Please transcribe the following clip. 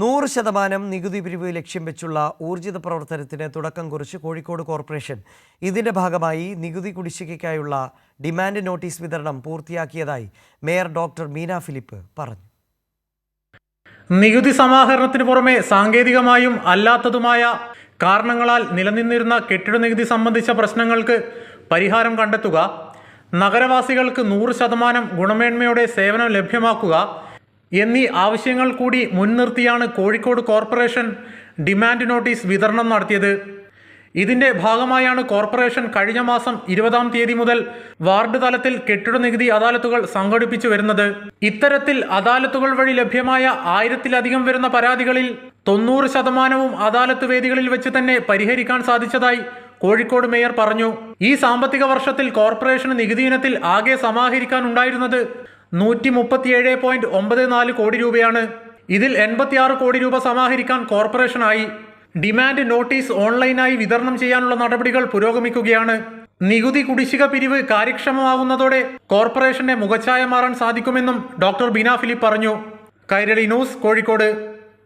നൂറ് ശതമാനം നികുതി പിരിവ് ലക്ഷ്യം വെച്ചുള്ള ഊർജിത പ്രവർത്തനത്തിന് തുടക്കം കുറിച്ച് കോഴിക്കോട് കോർപ്പറേഷൻ. ഇതിന്റെ ഭാഗമായി നികുതി കുടിശ്ശികയ്ക്കായുള്ള ഡിമാൻഡ് നോട്ടീസ് വിതരണം പൂർത്തിയാക്കിയതായി മേയർ ഡോക്ടർ മീന ഫിലിപ്പ് പറഞ്ഞു. നികുതി സമാഹരണത്തിന് പുറമെ സാങ്കേതികമായും അല്ലാത്തതുമായ കാരണങ്ങളാൽ നിലനിന്നിരുന്ന കെട്ടിട നികുതി സംബന്ധിച്ച പ്രശ്നങ്ങൾക്ക് പരിഹാരം കണ്ടെത്തുക നഗരവാസികൾക്ക് നൂറ് ശതമാനം ഗുണമേന്മയോടെ സേവനം ലഭ്യമാക്കുക എന്നീ ആവശ്യങ്ങൾ കൂടി മുൻനിർത്തിയാണ് കോഴിക്കോട് കോർപ്പറേഷൻ ഡിമാൻഡ് നോട്ടീസ് വിതരണം നടത്തിയത്. ഇതിന്റെ ഭാഗമായാണ് കോർപ്പറേഷൻ കഴിഞ്ഞ മാസം ഇരുപതാം തീയതി മുതൽ വാർഡ് തലത്തിൽ കെട്ടിട നികുതി അദാലത്തുകൾ സംഘടിപ്പിച്ചു വരുന്നത്. ഇത്തരത്തിൽ അദാലത്തുകൾ വഴി ലഭ്യമായ ആയിരത്തിലധികം വരുന്ന പരാതികളിൽ തൊണ്ണൂറ് ശതമാനവും അദാലത്ത് വേദികളിൽ വെച്ച് തന്നെ പരിഹരിക്കാൻ സാധിച്ചതായി കോഴിക്കോട് മേയർ പറഞ്ഞു. ഈ സാമ്പത്തിക വർഷത്തിൽ കോർപ്പറേഷന് നികുതി ഇനത്തിൽ ആകെ സമാഹരിക്കാനുണ്ടായിരുന്നത് നൂറ്റി മുപ്പത്തിയേഴ് പോയിന്റ് ഒമ്പത് നാല് കോടി രൂപയാണ്. ഇതിൽ എൺപത്തിയാറ് കോടി രൂപ സമാഹരിക്കാൻ കോർപ്പറേഷനായി. ഡിമാൻഡ് നോട്ടീസ് ഓൺലൈനായി വിതരണം ചെയ്യാനുള്ള നടപടികൾ പുരോഗമിക്കുകയാണ്. നികുതി കുടിശ്ശിക പിരിവ് കാര്യക്ഷമമാകുന്നതോടെ കോർപ്പറേഷന്റെ മുഖച്ഛായ മാറാൻ സാധിക്കുമെന്നും ഡോക്ടർ ബീന ഫിലിപ്പ് പറഞ്ഞു. കൈരളി ന്യൂസ് കോഴിക്കോട്.